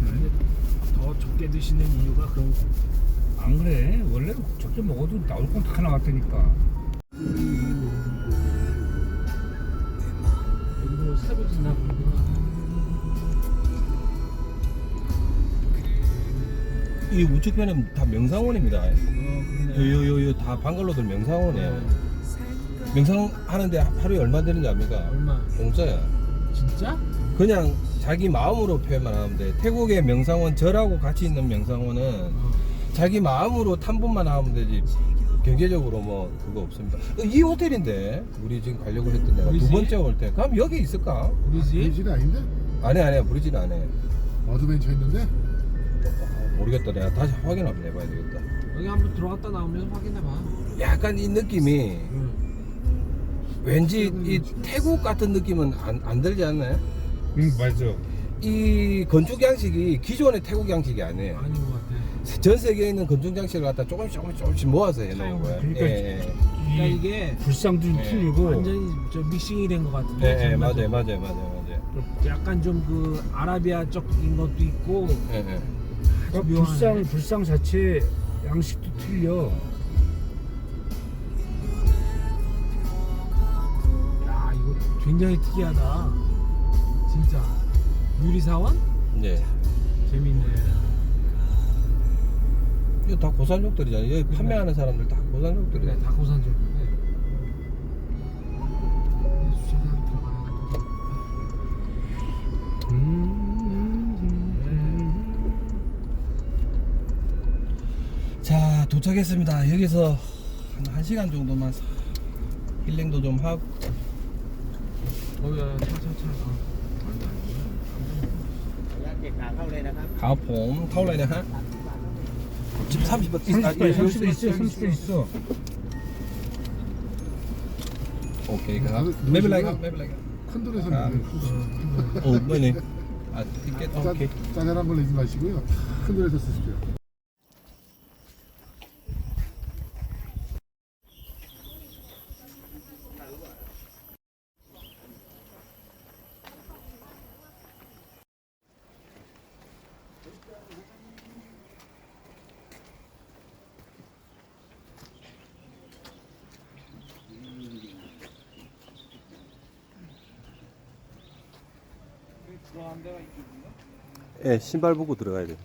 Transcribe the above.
베프네. 더 적게 드시는 이유가 그런 거. 안 그래? 원래 적게 먹어도 나올 건 다 나왔다니까. 새로. 이 우측편은 다 명상원입니다. 어, 그러네. 요요요 다 방글로들 명상원이에요. 명상 하는데 하루에 얼마 되는지 압니까? 얼마? 공짜야. 진짜? 그냥 자기 마음으로 표현만 하면 돼. 태국의 명상원 절하고 같이 있는 명상원은 어. 자기 마음으로 탐분만 하면 되지. 경제적으로 뭐 그거 없습니다. 어, 이 호텔인데 우리 지금 가려고 했던 데가? 두 번째 올 때. 그럼 여기 있을까? 우리지? 브리지는 아닌데? 안에 안에 브리지는 안에. 어드벤처 있는데? 아, 모르겠다. 내가 다시 확인 한번 해봐야 되겠다. 여기 한번 들어갔다 나오면 확인해봐. 약간 이 느낌이 응. 왠지 이 태국 같은 느낌은 안, 안 들지 않나요? 응 맞아. 이 건축 양식이 기존의 태국 양식이 아니에요. 아닌 것 같아. 전 세계에 있는 건축 양식을 갖다 조금씩 조금씩 조금씩 모아서 해놓은 거예요. 그러니까 예, 예. 그러니까 이 이게 불상도 좀 네. 풀고 완전히 저 믹싱이 된 것 같은데. 예, 예. 맞아요, 맞아요, 맞아요, 맞아요. 약간 좀 그 아라비아적인 것도 있고 예, 예. 아주 그러니까 불상 묘하네. 불상 자체 양식도 틀려. 야 이거 굉장히 특이하다. 진짜 유리사원? 네. 재밌네. 이거 다 고산족들이잖아요. 여기. 판매하는 사람들 다 그래 고산족들이야. 다 고산적인데. 주차장 들어가야 자, 도착했습니다. 여기서 한 1시간 정도만 사- 힐링도 좀 하고. 어야 차차차. 가폼 타올라이네 하. 지금 30분 30분 30분 있어 30분 있어. 오케이. 아, 가. 누구시고요? 메빌라이가 메빌라이가. 큰 돈에서 아. 어, 뭐네. 아, 티켓. 오케이. 짜잘한 걸 내지 마시고요. 큰 돈에서 쓰십시오. 예, 신발 보고 들어가야 돼.